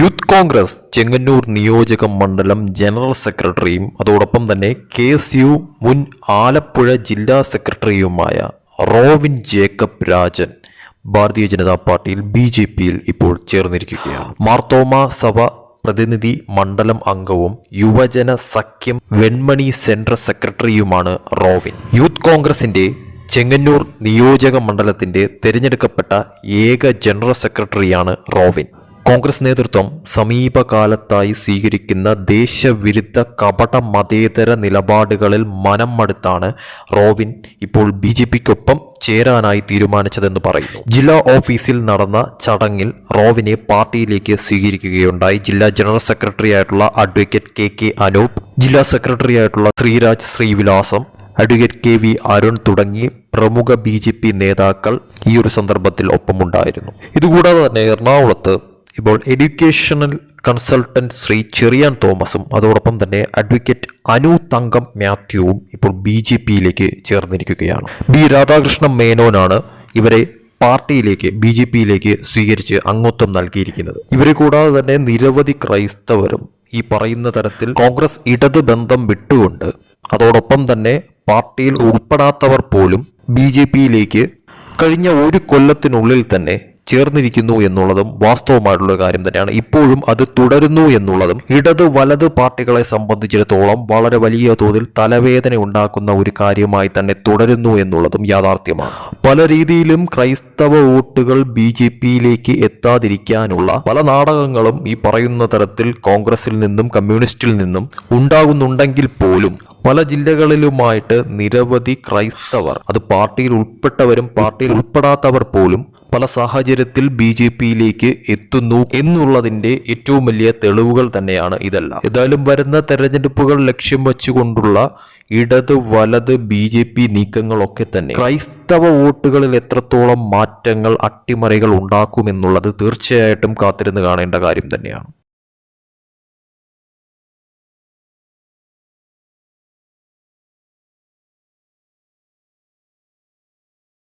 Youth Congress Chengannur നിയോജക മണ്ഡലം general സെക്രട്ടറിയും അതോടൊപ്പം തന്നെ കെ എസ് യു മുൻ ആലപ്പുഴ ജില്ലാ സെക്രട്ടറിയുമായ റോവിൻ ജേക്കബ് രാജൻ ഭാരതീയ ജനതാ പാർട്ടിയിൽ ബി ജെ പിയിൽ ഇപ്പോൾ ചേർന്നിരിക്കുകയാണ്. മാർത്തോമ സഭ പ്രതിനിധി മണ്ഡലം അംഗവും യുവജന സഖ്യം വെൺമണി സെൻട്രൽ സെക്രട്ടറിയുമാണ് റോവിൻ. യൂത്ത് കോൺഗ്രസിന്റെ ചെങ്ങന്നൂർ നിയോജക മണ്ഡലത്തിന്റെ തിരഞ്ഞെടുക്കപ്പെട്ട ഏക ജനറൽ സെക്രട്ടറിയാണ് റോവിൻ. കോൺഗ്രസ് നേതൃത്വം സമീപകാലത്തായി സ്വീകരിക്കുന്ന ദേശവിരുദ്ധ കപട മതേതര നിലപാടുകളിൽ മനം മടുത്താണ് റോബിൻ ഇപ്പോൾ ബി ജെ പിക്കൊപ്പം ചേരാനായി തീരുമാനിച്ചതെന്ന് പറയുന്നു. ജില്ലാ ഓഫീസിൽ നടന്ന ചടങ്ങിൽ റോവിനെ പാർട്ടിയിലേക്ക് സ്വീകരിക്കുകയുണ്ടായി. ജില്ലാ ജനറൽ സെക്രട്ടറി ആയിട്ടുള്ള അഡ്വക്കേറ്റ് കെ കെ അനൂപ് ജില്ലാ സെക്രട്ടറി ആയിട്ടുള്ള Sreeraj Sreevilasam advocate K V Arun തുടങ്ങി പ്രമുഖ ബി നേതാക്കൾ ഈ ഒരു സന്ദർഭത്തിൽ ഒപ്പമുണ്ടായിരുന്നു. ഇതുകൂടാതെ തന്നെ എറണാകുളത്ത് ഇപ്പോൾ എഡ്യൂക്കേഷണൽ കൺസൾട്ടന്റ് ശ്രീ ചെറിയാൻ തോമസും അതോടൊപ്പം തന്നെ അഡ്വക്കേറ്റ് അനു തങ്കം മാത്യുവും ഇപ്പോൾ ബി ജെ പിയിലേക്ക് ചേർന്നിരിക്കുകയാണ്. ബി രാധാകൃഷ്ണ മേനോനാണ് ഇവരെ പാർട്ടിയിലേക്ക് ബി ജെ പിയിലേക്ക് സ്വീകരിച്ച് അംഗത്വം നൽകിയിരിക്കുന്നത്. ഇവരെ കൂടാതെ തന്നെ നിരവധി ക്രൈസ്തവരും ഈ പറയുന്ന തരത്തിൽ കോൺഗ്രസ് ഇടത് ബന്ധം വിട്ടുകൊണ്ട് അതോടൊപ്പം തന്നെ പാർട്ടിയിൽ ഉൾപ്പെടാത്തവർ പോലും ബി ജെ പിയിലേക്ക് കഴിഞ്ഞ ഒരു കൊല്ലത്തിനുള്ളിൽ തന്നെ ചേർന്നിരിക്കുന്നു എന്നുള്ളതും വാസ്തവമായിട്ടുള്ള കാര്യം തന്നെയാണ്. ഇപ്പോഴും അത് തുടരുന്നു എന്നുള്ളതും ഇടത് വലത് പാർട്ടികളെ സംബന്ധിച്ചിടത്തോളം വളരെ വലിയ തോതിൽ തലവേദന ഉണ്ടാക്കുന്ന ഒരു കാര്യമായി തന്നെ തുടരുന്നു എന്നുള്ളതും യാഥാർത്ഥ്യമാണ്. പല രീതിയിലും ക്രൈസ്തവ വോട്ടുകൾ ബി ജെ പിയിലേക്ക് എത്താതിരിക്കാനുള്ള പല നാടകങ്ങളും ഈ പറയുന്ന തരത്തിൽ കോൺഗ്രസിൽ നിന്നും കമ്മ്യൂണിസ്റ്റിൽ നിന്നും ഉണ്ടാകുന്നുണ്ടെങ്കിൽ പോലും പല ജില്ലകളിലുമായിട്ട് നിരവധി ക്രൈസ്തവർ അത് പാർട്ടിയിൽ ഉൾപ്പെട്ടവരും പാർട്ടിയിൽ ഉൾപ്പെടാത്തവർ പോലും പല സാഹചര്യത്തിൽ ബി ജെ പിയിലേക്ക് എത്തുന്നു എന്നുള്ളതിന്റെ ഏറ്റവും വലിയ തെളിവുകൾ തന്നെയാണ് ഇതെല്ലാം. ഏതായാലും വരുന്ന തെരഞ്ഞെടുപ്പുകൾ ലക്ഷ്യം വെച്ചുകൊണ്ടുള്ള ഇടത് വലത് ബി ജെ പി നീക്കങ്ങളൊക്കെ തന്നെ. ക്രൈസ്തവ വോട്ടുകളിൽ എത്രത്തോളം മാറ്റങ്ങൾ അട്ടിമറികൾ ഉണ്ടാക്കുമെന്നുള്ളത് തീർച്ചയായിട്ടും കാത്തിരുന്ന് കാണേണ്ട കാര്യം തന്നെയാണ്.